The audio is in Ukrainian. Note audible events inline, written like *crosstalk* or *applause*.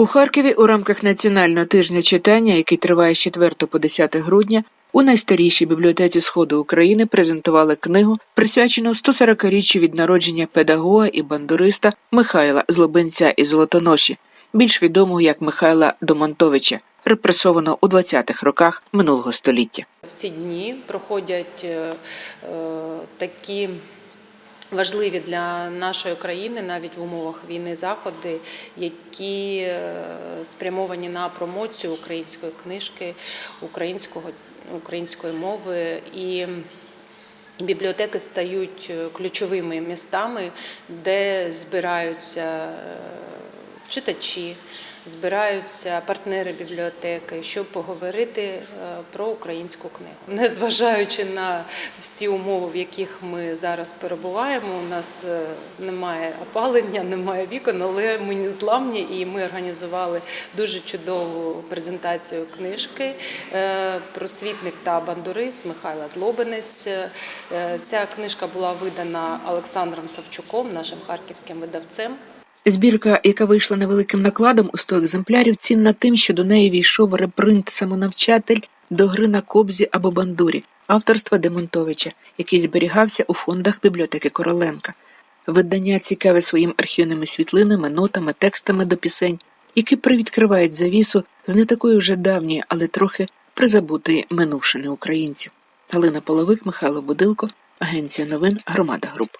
У Харкові у рамках національного тижня читання, який триває з 4 по 10 грудня, у найстарішій бібліотеці Сходу України презентували книгу, присвячену 140-річчю від народження педагога і бандуриста Михайла Злобенця із Золотоноші, більш відомого як Михайла Домонтовича, репресованого у 20-х роках минулого століття. В ці дні проходять е, е, такі важливі для нашої країни, навіть в умовах війни, заходи, які е, спрямовані на промоцію української книжки, українського, української мови і. Бібліотеки стають е, ключовими містами, де збираються е, читачі, збираються партнери бібліотеки, щоб поговорити е, про українську книгу. *laughs* Незважаючи на всі умови, в яких ми зараз перебуваємо, у нас е, немає опалення, немає вікон, але ми не зламні і ми організували дуже чудову презентацію книжки е, «Просвітник та бандурист Михайла Злобинець. Ця книжка була видана Олександром Савчуком, нашим харківським видавцем. Збірка, яка вийшла невеликим накладом у 100 екземплярів, цінна тим, що до неї війшов репринт самонавчатель до гри на кобзі або бандурі авторства Демонтовича, який зберігався у фондах бібліотеки Короленка. Видання цікаве своїм архівними світлинами, нотами, текстами до пісень, які привідкривають завісу з не такої вже давньої, але трохи призабутої минувшини українців. Галина Половик, Михайло Будилко, Агенція новин Громада Груп.